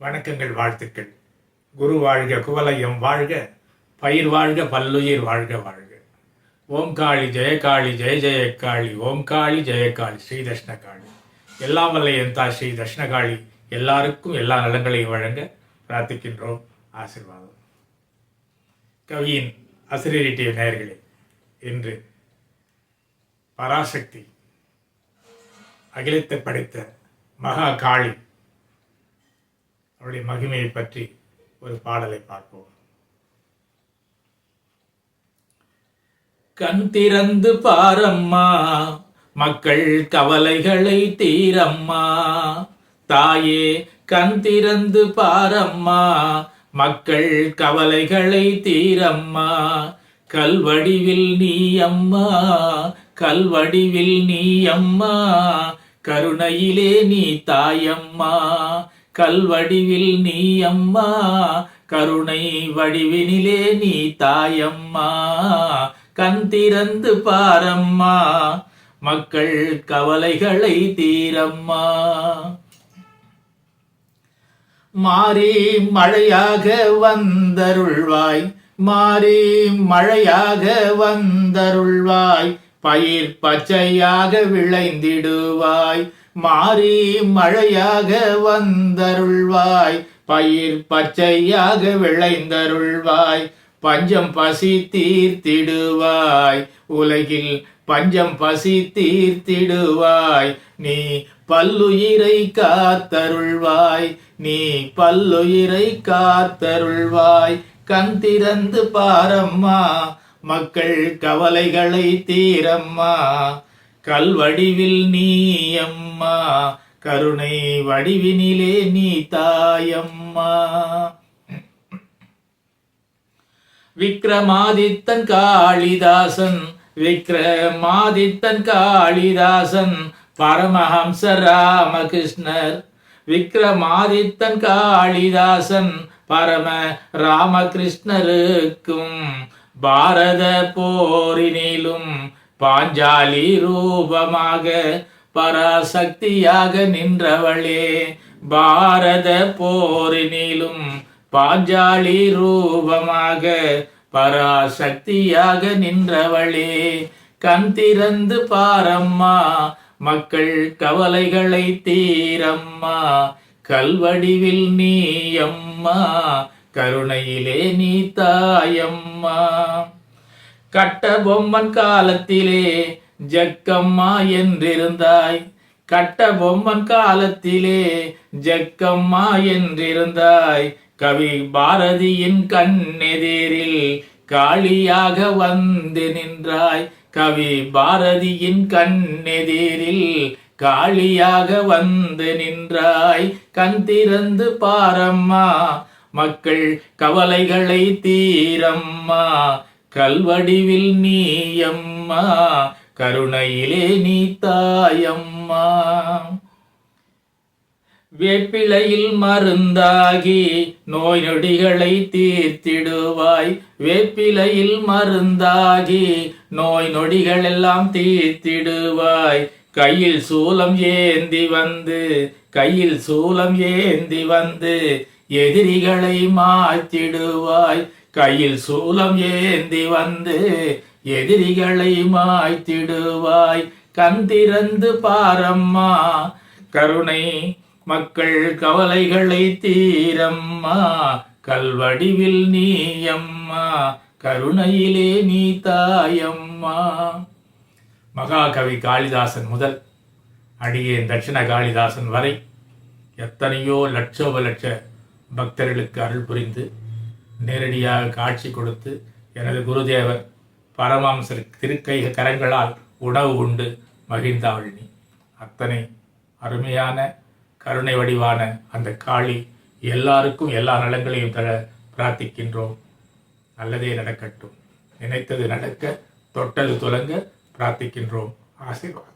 வணக்கங்கள் வாழ்த்துக்கள். குரு வாழ்க குவலயம் வாழ்க பயிர் வாழ்க பல்லுயிர் வாழ்க வாழ்க. ஓம் காளி ஜெயகாளி ஜெய ஜெயகாளி ஓம் காளி ஜெயகாளி ஸ்ரீ தஷ்ணகாளி எல்லாம் வல்ல என் தா ஸ்ரீ தஷ்ணகாளி எல்லாருக்கும் எல்லா நலங்களையும் வழங்க பிரார்த்திக்கின்றோம். ஆசிர்வாதம். கவியின் அசிரியரிட்டிய நேயர்களே இன்று பராசக்தி அகிலத்தை படைத்த மகா காளி அவருடைய மகிமையை பற்றி ஒரு பாடலை பார்ப்போம். கண் திறந்து பாரம்மா மக்கள் கவலைகளை தீரம்மா. தாயே கண் திறந்து பாரம்மா மக்கள் கவலைகளை தீரம்மா. கல்வடிவில் நீ அம்மா கல்வடிவில் நீ அம்மா. கருணையிலே நீ தாயம்மா. கல்வடிவில் நீ அம்மா கருணை வடிவினிலே நீ தாயம்மா. கண் திறந்து பாரம்மா மக்கள் கவலைகளை தீரம்மா. மாறி மழையாக வந்தருள்வாய் மாறி மழையாக வந்தருள்வாய் பயிர் பச்சையாக விளைந்திடுவாய். மாறி மழையாக வந்தருள்வாய். பயிர் பச்சையாக விளைந்தருள்வாய். பஞ்சம் பசி தீர்த்திடுவாய். உலகில் பஞ்சம் பசி தீர்த்திடுவாய். நீ பல்லுயிரை காத்தருள்வாய். நீ பல்லுயிரை காத்தருள்வாய். கண் திறந்து பாரம்மா. மக்கள் கவலைகளை தீரம்மா. கல்வடிவில் நீ அம்மா கருணை வடிவினிலே நீ தாயம்மா. விக்ரமாதித்தன் காளிதாசன் விக்ரமாதித்தன் காளிதாசன் பரமஹம்ச ராமகிருஷ்ணர். விக்ரமாதித்தன் காளிதாசன் பரம ராமகிருஷ்ணருக்கும் பாரத போரினிலும் பாஞ்சாலி ரூபமாக பராசக்தியாக நின்றவளே பாரத போரினிலும் பாஞ்சாலி ரூபமாக பராசக்தியாக நின்றவளே கண் திறந்து பாரம்மா மக்கள் கவலைகளை தீரம்மா கல்வடிவில் நீ அம்மா கருணையிலே நீ தாயம்மா. கட்ட பொம்மன் காலத்திலே ஜக்கம்மா என்றிருந்தாய். கட்ட பொம்மன் காலத்திலே ஜக்கம்மா என்றிருந்தாய். கவி பாரதியின் கண்ணெதிரில் காளியாக வந்து நின்றாய். கவி பாரதியின் கண்ணெதிரில் காளியாக வந்து நின்றாய். கண் திறந்து பாரம்மா மக்கள் கவலைகளை தீரம்மா. கல்வடிவில் நீ அம்மா கருணையிலே நீ தாயம்மா. வேப்பிலையில் மருந்தாகி நோய் நொடிகளை தீர்த்திடுவாய். வேப்பிலையில் மருந்தாகி நோய் நொடிகள் எல்லாம் தீர்த்திடுவாய். கையில் சூலம் ஏந்தி வந்து கையில் சூலம் ஏந்தி வந்து எதிரிகளை மாற்றிடுவாய். கையில் சூலம் ஏந்தி வந்து எதிரிகளை மாய்த்திடுவாய். கண் திறந்து பாரம்மா கருணை மக்கள் கவலைகளை தீரம்மா. கல்வடிவில் நீ அம்மா கருணையிலே நீ தாயம்மா. மகாகவி காளிதாசன் முதல் அடியேன் தட்சிண காளிதாசன் வரை எத்தனையோ லட்சோப லட்ச பக்தர்களுக்கு அருள் புரிந்து நேரடியாக காட்சி கொடுத்து எனது குருதேவர் பரமாம்சர் திருக்கை கரங்களால் உணவு உண்டு மகிழ்ந்தாவழினி அத்தனை அருமையான கருணை வடிவான அந்த காளி எல்லாருக்கும் எல்லா நலங்களையும் தர பிரார்த்திக்கின்றோம். நல்லதே நடக்கட்டும். நினைத்தது நடக்க தொட்டது துலங்க பிரார்த்திக்கின்றோம். ஆசீர்வாதம்